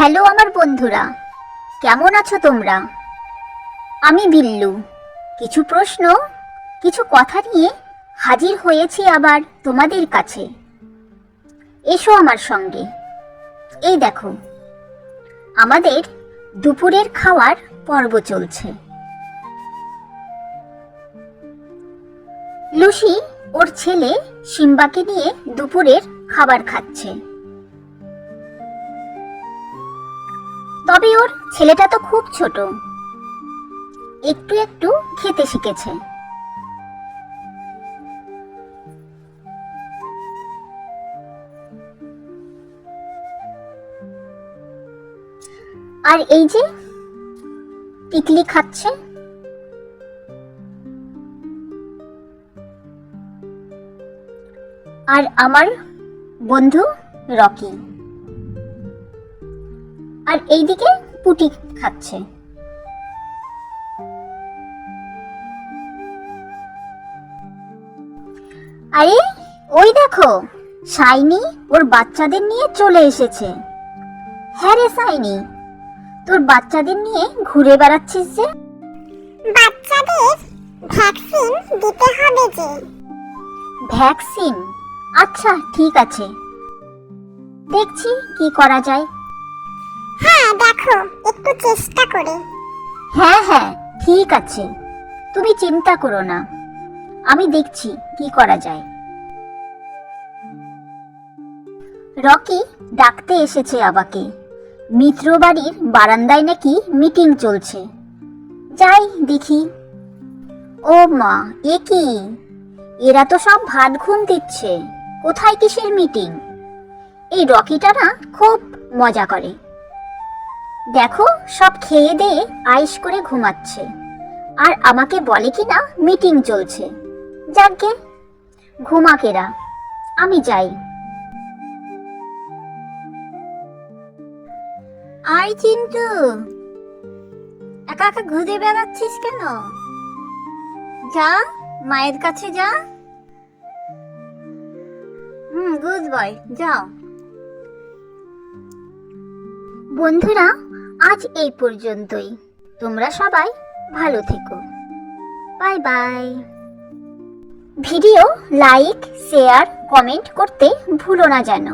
Hello আমার বন্ধুরা, কেমন আছো তোমরা? আমি বিল্লু। কিছু প্রশ্ন, কিছু কথা নিয়ে হাজির হয়েছি আবার তোমাদের কাছে। এসো আমার সঙ্গে। এই দেখো, আমাদের দুপুরের খাওয়ার পর্ব চলছে। লুসি ওর ছেলে সিম্বাকে নিয়ে দুপুরের খাবার খাচ্ছে। তবে ওর ছেলেটা তো খুব ছোট। একটু একটু খেতে শিখেছে। আর এই যে, টিকলি খাচ্ছে। আর আমার বন্ধু রকি। আর এইদিকে পুটি খাচ্ছে। আরে ওই দেখো সাইনি ওর বাচ্চাদের নিয়ে চলে এসেছে। হ্যাঁ রে সাইনি তোর বাচ্চাদের নিয়ে ঘুরে বেড়াচ্ছিস যে। বাচ্চাদের ভ্যাকসিন দিতে হবে যে। ভ্যাকসিন? আচ্ছা ঠিক আছে। দেখছি কি করা যায়। দেখো, একটু চেষ্টা করে। হ্যাঁ হ্যাঁ ঠিক আছে। তুমি চিন্তা করো না। আমি দেখছি কি করা যায়। রকি ডাকতে এসেছে আবাকে মিত্র বাড়ির বারান্দায় নাকি মিটিং চলছে। যাই দেখি। ও মা, এ কি? এরা তো সব ভাত ঘুম দিচ্ছে। কোথায় কিসের মিটিং? এই রকিটা না খুব মজা করে। দেখো সব খেয়ে দিয়ে আইস করে ঘুমাচ্ছে। আর আমাকে বলে কি না মিটিং চলছে। যাকে ঘুমাকেরা আমি যাই। আই চিন্তু একা একা ঘুরে বেড়াচ্ছিস কেন? যা মায়ের কাছে যা। হুম গুড বয় যাও। বন্ধুরা আজ এই পর্যন্তই। তোমরা সবাই ভালো থেকো। Bye bye. Video like, share, comment করতে ভুলো না যেন।